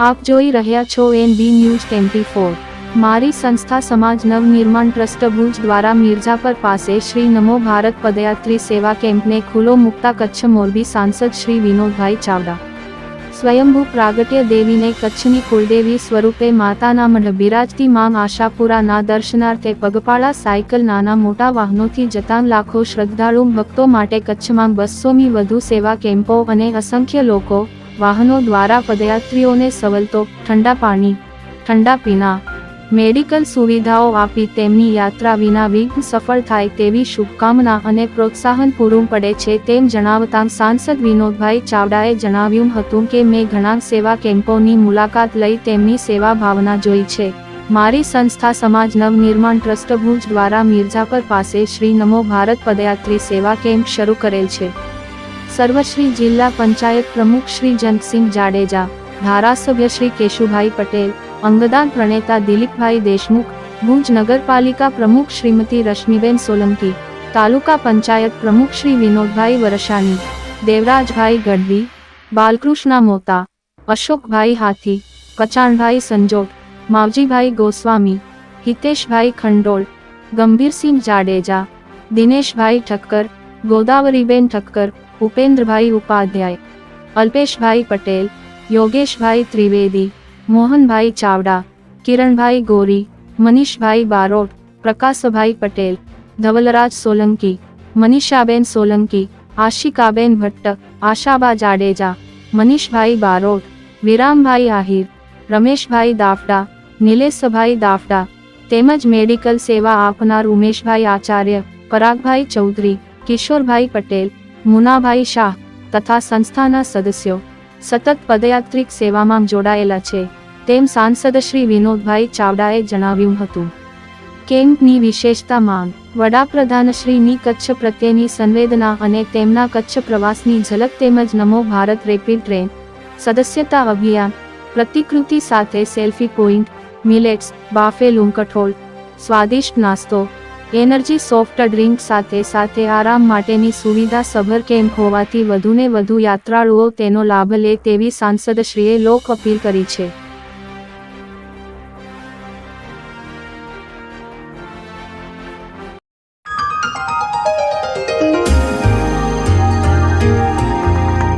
આપ જોઈ રહ્યા છો N B news twenty four મારી સંસ્થા સમાજ નવનિર્માણ ટ્રસ્ટ ભુજ દ્વારા મિર્ઝાપર પાસે શ્રી નમો ભારત પદયાત્રી સેવા કેમ્પને ખુલ્લો મૂકતા કચ્છ મોરબી સાંસદ શ્રી વિનોદભાઈ ચાવડા. સ્વયંભૂ પ્રાગટ્ય દેવીને કચ્છની કુળદેવી સ્વરૂપે માતાના મઢ બિરાજતી માંગ આશાપુરાના દર્શનાર્થે પગપાળા સાયકલ નાના મોટા વાહનોથી જતા લાખો શ્રદ્ધાળુ ભક્તો માટે કચ્છમાં બસોમી વધુ સેવા કેમ્પો અને અસંખ્ય લોકો વાહનો દ્વારા પદયાત્રીઓને સવલતો, ઠંડા પાણી, ઠંડા પીણા, મેડિકલ સુવિધાઓ આપી તેમની યાત્રા વિના વિઘ્ન સફળ થાય તેવી શુભકામના અને પ્રોત્સાહન પૂરું પડે છે તેમ જણાવતા સાંસદ વિનોદભાઈ ચાવડાએ જણાવ્યું હતું કે, મેં ઘણા સેવા કેમ્પોની મુલાકાત લઈ તેમની સેવા ભાવના જોઈ છે. મારી સંસ્થા સમાજ નવનિર્માણ ટ્રસ્ટ ભુજ દ્વારા મિર્ઝાપર પાસે શ્રી નમો ભારત પદયાત્રી સેવા કેમ્પ શરૂ કરેલ છે. સર્વશ્રી જિલ્લા પંચાયત પ્રમુખ શ્રી જંતસિંહ જાડેજા ધારાસભ્ય શ્રી કેશુભાઈ પટેલ અંગદાન પ્રણેતા દિલીપભાઈ દેશમુખ ભુજ નગરપાલિકા પ્રમુખ શ્રીમતી રશ્મિબેન સોલંકી તાલુકા પંચાયત પ્રમુખ શ્રી વિનોદભાઈ વરસાણી દેવરાજભાઈ ગઢવી બાલકૃષ્ણા મોતા અશોકભાઈ હાથી કચાણભાઈ સંજોટ માવજીભાઈ ગોસ્વામી હિતેશભાઈ ખંડોળ ગંભીરસિંહ જાડેજા દિનેશભાઈ ઠક્કર ગોદાવરીબેન ઠક્કર ઉપેન્દ્રભાઈ ઉપાધ્યાય અલ્પેશભાઈ પટેલ યોગેશભાઈ ત્રિવેદી મોહનભાઈ ચાવડા કિરણભાઈ ગોરી મનીષભાઈ બારોટ પ્રકાશભાઈ પટેલ ધવલરાજ સોલંકી મનીષાબેન સોલંકી આશિકાબેન ભટ્ટ આશાબા જાડેજા મનીષભાઈ બારોટ વિરામભાઈ આહિર રમેશભાઈ દાફડા નિલેશભાઈ દાફડા તેમજ મેડિકલ સેવા આપનાર ઉમેશભાઈ આચાર્ય પરાગભાઈ ચૌધરી કિશોરભાઈ પટેલ મુનાભાઈ શાહ તથા સંસ્થાના સદસ્યો સતત પદયાત્રિક સેવામાં જોડાયેલા છે, તેમ સાંસદ શ્રી વિનોદભાઈ ચાવડાએ જણાવ્યું હતું. કેમ્પની વિશેષતા માંગ, વડાપ્રધાન શ્રીની કચ્છ પ્રત્યેની સંવેદના અને તેમના કચ્છ પ્રવાસની ઝલક તેમજ નમો ભારત રેપિડ ટ્રેન, સદસ્યતા અભિયાન, પ્રતિકૃતિ સાથે સેલ્ફી પોઈન્ટ, મિલેટ્સ બાફેલું કઠોળ, સ્વાદિષ્ટ નાસ્તો એનર્જી સોફ્ટ ડ્રિંક સાથે સાથે આરામ માટેની સુવિધા સભર કેમ્પ હોવાથી વધુને વધુ યાત્રાળુઓ તેનો લાભ લે તેવી સાંસદશ્રીએ લોક અપીલ કરી છે.